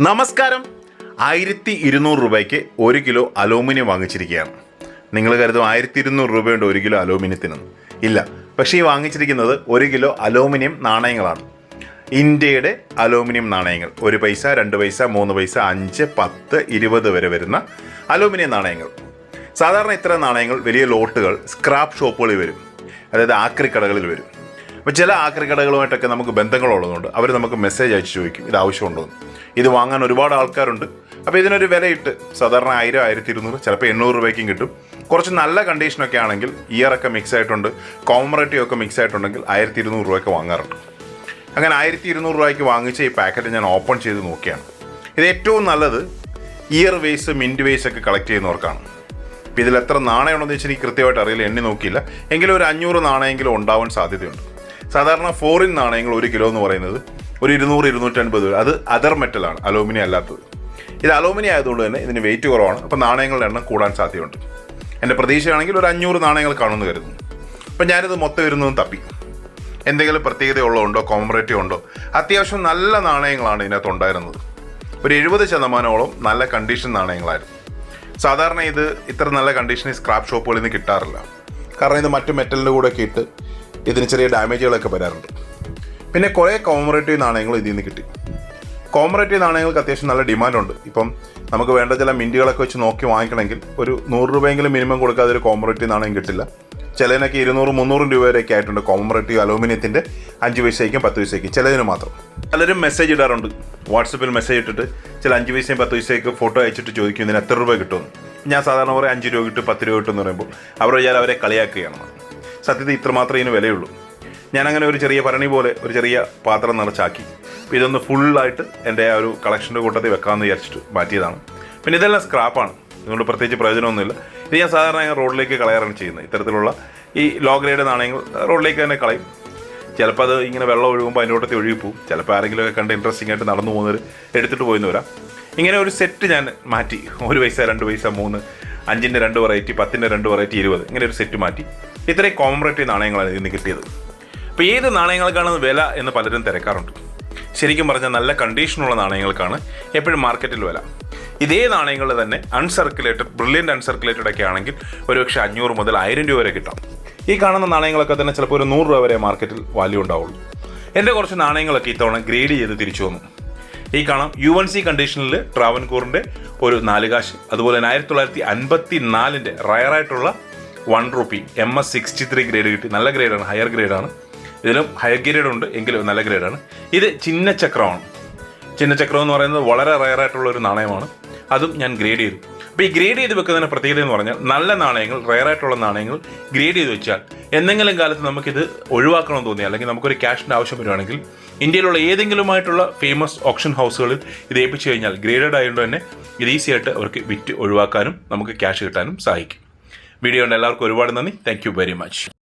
നമസ്കാരം. ആയിരത്തി ഇരുന്നൂറ് രൂപയ്ക്ക് ഒരു കിലോ അലൂമിനിയം വാങ്ങിച്ചിരിക്കുകയാണ്. നിങ്ങൾ കരുതും ആയിരത്തി ഇരുന്നൂറ് രൂപയുണ്ട് ഒരു കിലോ അലൂമിനിയത്തിനൊന്നും ഇല്ല പക്ഷേ ഈ വാങ്ങിച്ചിരിക്കുന്നത് ഒരു കിലോ അലൂമിനിയം നാണയങ്ങളാണ്. ഇന്ത്യയുടെ അലൂമിനിയം നാണയങ്ങൾ. ഒരു പൈസ രണ്ട് പൈസ മൂന്ന് പൈസ അഞ്ച് പത്ത് ഇരുപത് വരെ വരുന്ന അലൂമിനിയം നാണയങ്ങൾ. സാധാരണ ഇത്തരം നാണയങ്ങൾ വലിയ ലോട്ടുകൾ സ്ക്രാപ്പ് ഷോപ്പുകളിൽ വരും. അതായത് ആക്രി കടകളിൽ വരും. അപ്പോൾ ചില ആക്രി കടകളുമായിട്ടൊക്കെ നമുക്ക് ബന്ധങ്ങളുള്ളതുകൊണ്ട് അവർ നമുക്ക് മെസ്സേജ് അയച്ച് ചോദിക്കും ഇത് ആവശ്യമുണ്ടോ? ഇത് വാങ്ങാൻ ഒരുപാട് ആൾക്കാരുണ്ട്. അപ്പോൾ ഇതിനൊരു വിലയിട്ട് സാധാരണ ആയിരം ആയിരത്തി ഇരുന്നൂറ് ചിലപ്പോൾ എണ്ണൂറ് രൂപയ്ക്കും കിട്ടും. കുറച്ച് നല്ല കണ്ടീഷനൊക്കെ ആണെങ്കിൽ ഇയറൊക്കെ മിക്സ് ആയിട്ടുണ്ട്. കോമറേറ്റീവ് ഒക്കെ മിക്സ് ആയിട്ടുണ്ടെങ്കിൽ ആയിരത്തി ഇരുന്നൂറ് രൂപയ്ക്ക് വാങ്ങാറുണ്ട്. അങ്ങനെ ആയിരത്തി ഇരുന്നൂറ് രൂപയ്ക്ക് വാങ്ങിച്ച ഈ പാക്കറ്റ് ഞാൻ ഓപ്പൺ ചെയ്ത് നോക്കിയാണ്. ഇത് ഏറ്റവും നല്ലത് ഇയർ വേസ് മിന്റ് വേസ് ഒക്കെ കളക്ട് ചെയ്യുന്നവർക്കാണ്. അപ്പോൾ ഇതിൽ എത്ര നാണയമുണ്ടെന്ന് വെച്ചാൽ എനിക്ക് കൃത്യമായിട്ട് അറിയില്ല എണ്ണി നോക്കിയില്ല. എങ്കിലും ഒരു അഞ്ഞൂറ് നാണയമെങ്കിലും ഉണ്ടാവാൻ സാധ്യതയുണ്ട്. സാധാരണ ഫോറിൻ നാണയങ്ങൾ ഒരു കിലോ എന്ന് പറയുന്നത് ഒരു ഇരുന്നൂറ് ഇരുന്നൂറ്റൻപത് അത് അതർ മെറ്റലാണ് അലൂമിനിയം അല്ലാത്തത്. ഇത് അലൂമിനിയം ആയതുകൊണ്ട് തന്നെ ഇതിന് വെയിറ്റ് കുറവാണ്. അപ്പോൾ നാണയങ്ങളുടെ എണ്ണം കൂടാൻ സാധ്യതയുണ്ട്. എന്റെ പ്രതീക്ഷയാണെങ്കിൽ ഒരു അഞ്ഞൂറ് നാണയങ്ങൾ കാണുമെന്ന് കരുതുന്നു. അപ്പം ഞാനിത് മൊത്തം ഇരുന്നതും തപ്പി. എന്തെങ്കിലും പ്രത്യേകതയുള്ളതുണ്ടോ കോമറേറ്റീവ് ഉണ്ടോ? അത്യാവശ്യം നല്ല നാണയങ്ങളാണ് ഇതിനകത്ത് ഉണ്ടായിരുന്നത്. ഒരു എഴുപത് ശതമാനമോളം നല്ല കണ്ടീഷൻ നാണയങ്ങളായിരുന്നു. സാധാരണ ഇത് ഇത്ര നല്ല കണ്ടീഷനിൽ സ്ക്രാപ്പ് ഷോപ്പുകളിൽ നിന്ന് കിട്ടാറില്ല. കാരണം ഇത് മറ്റു മെറ്റലിന്റെ കൂടെ ഒക്കെ ഇട്ട് ഇതിന് ചെറിയ ഡാമേജുകളൊക്കെ വരാറുണ്ട്. പിന്നെ കുറേ കോമറേറ്റീവ് നാണയങ്ങൾ ഇതിൽ നിന്ന് കിട്ടി. കോമറേറ്റീവ് നാണയങ്ങൾക്ക് അത്യാവശ്യം നല്ല ഡിമാൻഡുണ്ട്. ഇപ്പം നമുക്ക് വേണ്ട ചില മിന്റുകളൊക്കെ വെച്ച് നോക്കി വാങ്ങിക്കണമെങ്കിൽ ഒരു നൂറ് രൂപയെങ്കിലും മിനിമം കൊടുക്കാതെ ഒരു കോമറേറ്റീവ് നാണയം കിട്ടില്ല. ചിലതിനൊക്കെ ഇരുന്നൂറ് മുന്നൂറും രൂപ വരെയൊക്കെ ആയിട്ടുണ്ട് കോമറേറ്റീവ് അലൂമിനിയത്തിന്റെ അഞ്ച് പൈസയ്ക്കും പത്ത് പൈസയ്ക്കും. ചിലതിന് മാത്രം. പലരും മെസ്സേജ് ഇടാറുണ്ട്. വാട്സപ്പിൽ മെസ്സേജ് ഇട്ടിട്ട് ചില അഞ്ച് പൈസയും പത്ത് പൈസയൊക്കെ ഫോട്ടോ അയച്ചിട്ട് ചോദിക്കും ഇതിന് എത്ര രൂപ കിട്ടുമെന്ന്. ഞാൻ സാധാരണ പറയും അഞ്ച് രൂപ കിട്ടും പത്ത് രൂപ കിട്ടും എന്ന് പറയുമ്പോൾ അവർ വിചാരം അവരെ കളിയാക്കുകയാണ്. സത്യത്തിൽ ഇത്രമാത്രം ഇതിന് വിലയുള്ളൂ. ഞാനങ്ങനെ ഒരു ചെറിയ ഭരണി പോലെ ഒരു ചെറിയ പാത്രം നിറച്ചാക്കി. അപ്പോൾ ഇതൊന്ന് ഫുള്ളായിട്ട് എന്റെ ആ ഒരു കളക്ഷന്റെ കൂട്ടത്തിൽ വെക്കാമെന്ന് വിചാരിച്ചിട്ട് മാറ്റിയതാണ്. പിന്നെ ഇതെല്ലാം സ്ക്രാപ്പാണ് ഇതുകൊണ്ട് പ്രത്യേകിച്ച് പ്രയോജനമൊന്നുമില്ല. ഇത് ഞാൻ സാധാരണ ഞാൻ റോഡിലേക്ക് കളയാറാണ് ചെയ്യുന്നത്. ഇത്തരത്തിലുള്ള ഈ ലോ ഗ്രേഡ് നാണയങ്ങൾ റോഡിലേക്ക് തന്നെ കളയും. ചിലപ്പോൾ അത് ഇങ്ങനെ വെള്ളം ഒഴുകുമ്പോൾ അതിന്റെ കൂട്ടത്തിൽ ഒഴുകിപ്പോവും. ചിലപ്പോൾ ആരെങ്കിലുമൊക്കെ കണ്ട് ഇൻട്രസ്റ്റിംഗ് ആയിട്ട് നടന്നു പോകുന്നവർ എടുത്തിട്ട് പോയിന്ന് വരാം. ഇങ്ങനെ ഒരു സെറ്റ് ഞാൻ മാറ്റി. ഒരു പൈസ രണ്ട് പൈസ മൂന്ന് അഞ്ചിന്റെ രണ്ട് വെറൈറ്റി പത്തിന്റെ രണ്ട് വെറൈറ്റി ഇരുപത്. ഇങ്ങനെ ഒരു സെറ്റ് മാറ്റി. ഇത്രയും കോമറേറ്റീവ് നാണയങ്ങളാണ് ഇതിന് കിട്ടിയത്. അപ്പോൾ ഏത് നാണയങ്ങൾക്കാണ് വില എന്ന് പലരും തിരക്കാറുണ്ട്. ശരിക്കും പറഞ്ഞാൽ നല്ല കണ്ടീഷനുള്ള നാണയങ്ങൾക്കാണ് എപ്പോഴും മാർക്കറ്റിൽ വില. ഇതേ നാണയങ്ങൾ തന്നെ അൺസർക്കുലേറ്റഡ് ബ്രില്യന്റ് അൺസർക്കുലേറ്റഡ് ഒക്കെ ആണെങ്കിൽ ഒരുപക്ഷെ അഞ്ഞൂറ് മുതൽ ആയിരം രൂപ വരെ കിട്ടാം. ഈ കാണുന്ന നാണയങ്ങളൊക്കെ തന്നെ ചിലപ്പോൾ ഒരു നൂറ് രൂപ വരെ മാർക്കറ്റിൽ വാല്യൂ ഉണ്ടാവുള്ളൂ. എന്റെ കുറച്ച് നാണയങ്ങളൊക്കെ ഇത്തവണ ഗ്രേഡ് ചെയ്ത് തിരിച്ചു വന്നു. ഈ കാണാം യു എൻ സി കണ്ടീഷനിൽ ട്രാവൻകൂറിന്റെ ഒരു നാലുകാശ്. അതുപോലെ തന്നെ ആയിരത്തി തൊള്ളായിരത്തി അൻപത്തി നാലിന്റെ റയറായിട്ടുള്ള one rupee M S sixty three grade കിട്ടി നല്ല ഗ്രേഡാണ് ഹയർ ഗ്രേഡാണ് ഇതിലും ഹയർ ഗ്രേഡ് ഉണ്ട് എങ്കിലും നല്ല ഗ്രേഡാണ് ഇത് ചിഹ്നചക്രമാണ് ചിഹ്നചക്രം എന്ന് പറയുന്നത് വളരെ റയറായിട്ടുള്ള ഒരു നാണയമാണ്. അതും ഞാൻ ഗ്രേഡ് ചെയ്തു. അപ്പോൾ ഈ ഗ്രേഡ് ചെയ്ത് വെക്കുന്നതിന് പ്രത്യേകത എന്ന് പറഞ്ഞാൽ നല്ല നാണയങ്ങൾ റയറായിട്ടുള്ള നാണയങ്ങൾ ഗ്രേഡ് ചെയ്ത് വെച്ചാൽ എന്തെങ്കിലും കാലത്ത് നമുക്കിത് ഒഴിവാക്കണമെന്ന് തോന്നി അല്ലെങ്കിൽ നമുക്കൊരു ക്യാഷിന്റെ ആവശ്യം വരുവാണെങ്കിൽ ഇന്ത്യയിലുള്ള ഏതെങ്കിലുമായിട്ടുള്ള ഫേമസ് ഓപ്ഷൻ ഹൗസുകളിൽ ഇത് ഏൽപ്പിച്ചു കഴിഞ്ഞാൽ ഗ്രേഡഡ് ആയതുകൊണ്ട് തന്നെ ഇത് ഈസി ആയിട്ട് അവർക്ക് വിറ്റ് ഒഴിവാക്കാനും നമുക്ക് ക്യാഷ് കിട്ടാനും സഹായിക്കും. വീഡിയോ ഉണ്ട് എല്ലാവർക്കും ഒരുപാട് നന്ദി. Thank very much